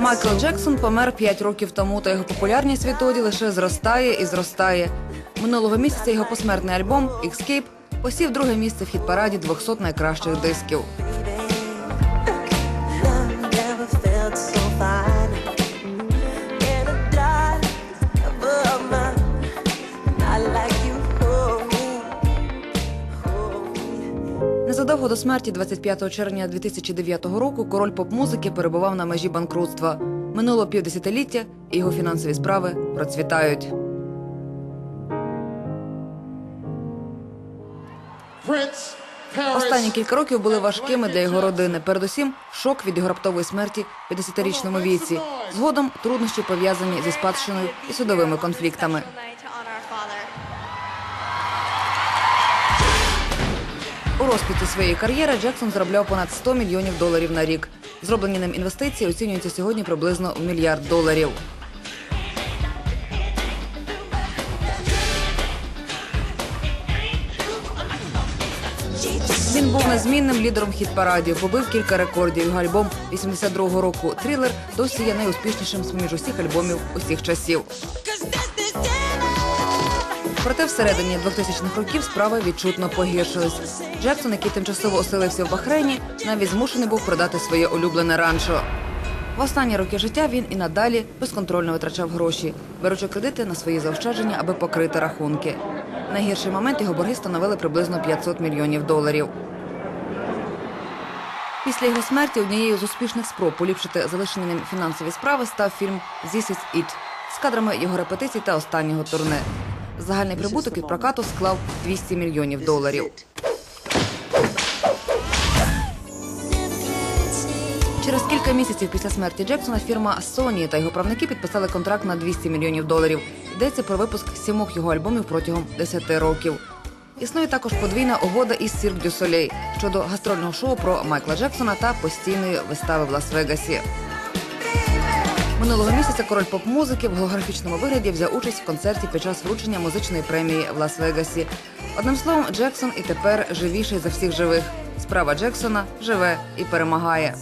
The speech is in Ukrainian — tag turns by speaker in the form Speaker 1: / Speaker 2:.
Speaker 1: Майкл Джексон помер 5 років тому, та його популярність відтоді лише зростає і зростає. Минулого місяця його посмертний альбом «Escape» посів друге місце в хіт-параді 200 найкращих дисків. Незадовго до смерті, 25 червня 2009 року, король поп-музики перебував на межі банкрутства. Минуло півдесятиліття, і його фінансові справи процвітають. Останні кілька років були важкими для його родини. Передусім, шок від його раптової смерті в 50-річному віці. Згодом труднощі пов'язані зі спадщиною і судовими конфліктами. У розквіті своєї кар'єри Джексон заробляв понад 100 мільйонів доларів на рік. Зроблені ним інвестиції оцінюються сьогодні приблизно в мільярд доларів. Він був незмінним лідером хіт-парадів, побив кілька рекордів. Його альбом 82-го року Трилер досі є найуспішнішим з-між усіх альбомів усіх часів. Проте всередині 2000-х років справи відчутно погіршились. Джексон, який тимчасово оселився в Бахрейні, навіть змушений був продати своє улюблене ранчо. В останні роки життя він і надалі безконтрольно витрачав гроші, беручи кредити на свої заощадження, аби покрити рахунки. Найгірший момент його борги становили приблизно 500 мільйонів доларів. Після його смерті однією з успішних спроб поліпшити залишені ним фінансові справи став фільм «This is It» з кадрами його репетицій та останнього турне. Загальний прибуток від прокату склав 200 мільйонів доларів. Через кілька місяців після смерті Джексона фірма Sony та його правники підписали контракт на 200 мільйонів доларів. Йдеться про випуск сімох його альбомів протягом 10 років. Існує також подвійна угода із Cirque du Soleil щодо гастрольного шоу про Майкла Джексона та постійної вистави в Лас-Вегасі. Минулого місяця король поп-музики в голографічному вигляді взяв участь в концерті під час вручення музичної премії в Лас-Вегасі. Одним словом, Джексон і тепер живіший за всіх живих. Справа Джексона живе і перемагає.